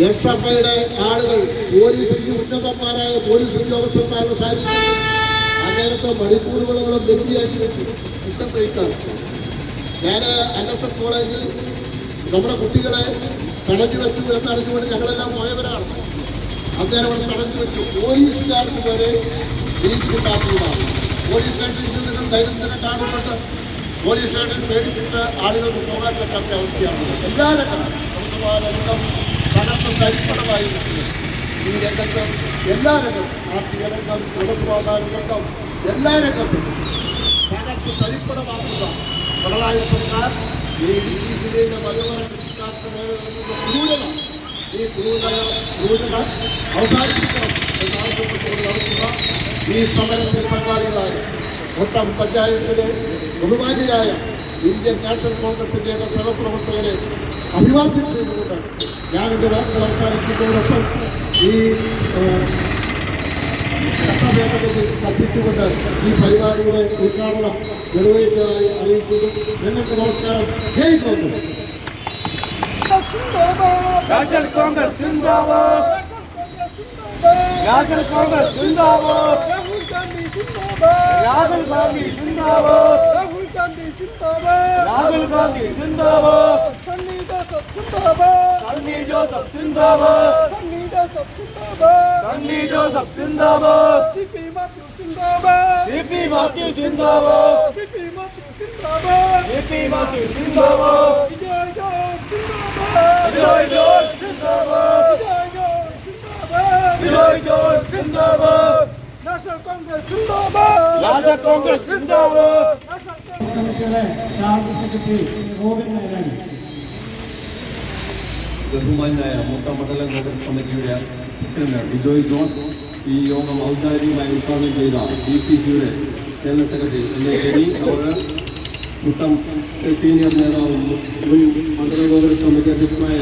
S F ഐയുടെ ആളുകൾ പോലീസിന്റെ ഉന്നതന്മാരായ പോലീസ് ഉദ്യോഗസ്ഥന്മാരുടെ സാന്നിധ്യം അദ്ദേഹത്തെ മണിക്കൂറുകളോളം ബന്ധിയാക്കി വെച്ചു. എസ് എഫ് ഐക്കാർ. ഞാൻ എൻ എസ് എഫ് കോളേജിൽ നമ്മുടെ കുട്ടികളെ തടഞ്ഞു വെച്ചു എന്നറിഞ്ഞുകൊണ്ട് ഞങ്ങളെല്ലാം പോയവരാണ്. അദ്ദേഹം അവിടെ തടഞ്ഞു വെച്ചു. പോലീസുകാർക്ക് വരെ ഭീതിയുണ്ടാക്കിയതാണ് പോലീസ് സ്റ്റേഷനിൽ നിന്നും ദൈനംദിനം കാണുന്നുണ്ട്. പോലീസ് സ്റ്റേഷൻ പേടിച്ചിട്ട് ആളുകൾക്ക് പോകാൻ പറ്റാത്ത അവസ്ഥയാണ്. എല്ലാ രംഗം. നിൽക്കുന്നു. ഈ രംഗത്ത് എല്ലാ രംഗത്തും ആർथिക രംഗം ക്രമസമാധാന രംഗം എല്ലാ രംഗത്തും തകർത്ത് തരിപ്പണമാക്കുക പിണറായി സർക്കാർ ഈ ഇടുക്കി ജില്ലയിലെ മലയോര കൃഷിക്കാർക്ക് ഈ ക്രൂരത ക്രൂരത അവസാനിപ്പിക്കണം എന്നാവശ്യപ്പെട്ടുകൊണ്ട് നടത്തുന്ന ഈ സമരത്തിൽ പങ്കാളികളായ ഒട്ടം പഞ്ചായത്തിലെ ബഹുമാന്യരായ ഇന്ത്യൻ നാഷണൽ കോൺഗ്രസിന്റെ സഹപ്രവർത്തകരെ അഭിവാദ്യം ചെയ്തുകൊണ്ട് ഞാൻ എന്റെ വാക്കുകൾ അവസാനിക്കുന്നതോടൊപ്പം ഈ ചട്ടഭേദഗതി കത്തിച്ചുകൊണ്ട് ഈ പരിപാടിയുടെ ഉദ്ഘാടനം നിർവഹിച്ചതായി അറിയിക്കുന്നു. നിങ്ങൾക്ക് നമസ്കാരം. ജയ് കോൺഗ്രസ് നാഷണൽ കോൺഗ്രസ് സിന്ദാബാദ്. നാഷണൽ കോൺഗ്രസ് സിന്ദാബാദ് രാഹുൽ ഗാന്ധി സിന്ദാബാദ് രാഹുൽ ഗാന്ധി സിന്ദാബാദ്. രാഹുൽ ഗാന്ധി സിന്ദാബാദ്. രാഹുൽ ഗാന്ധി സിന്ദാബാദ്. സണ്ണി ജോസഫ് സിന്ദാബാദ് സണ്ണി ജോസഫ് സിന്ദാബാദ് സണ്ണി ജോസഫ് സിന്ദാബാദ് സണ്ണി ജോസഫ് സിന്ദാബാദ് സി പി മാത്യു സിന്ദാബാദ് സി പി മാത്യു സിന്ദാബാദ് സി പി മാത്യു സിന്ദാബാദ് സി പി മാത്യു സിന്ദാബാദ് വിജയ് ജോർജ് സിന്ദാബാദ് വിജയ് ജോർജ് സിന്ദാബാദ് വിജയ് ജോർജ് സിന്ദാബാദ് വിജയ് ജോർജ് സിന്ദാബാദ് നാഷണൽ കോൺഗ്രസ് സിന്ദാബാദ് നാഷണൽ കോൺഗ്രസ് സിന്ദാബാദ് നാഷണൽ കമ്മിറ്റിയുടെ ചാർജ് സെക്രട്ടറി റോബിൻ നായരാണ് ബഹുമാനായ മുട്ട മണ്ഡലം കോൺഗ്രസ് കമ്മിറ്റിയുടെ പ്രസിഡന്റ് ബിജോയ് ജോൺ ഈ യോഗം ഔദ്യോഗികമായി ഉദ്ഘാടനം ചെയ്ത ഡി സി സിയുടെ general secretary N A Jani our Muttom senior നേതാവും മുൻ മണ്ഡല കോൺഗ്രസ് കമ്മിറ്റി അധ്യക്ഷനായ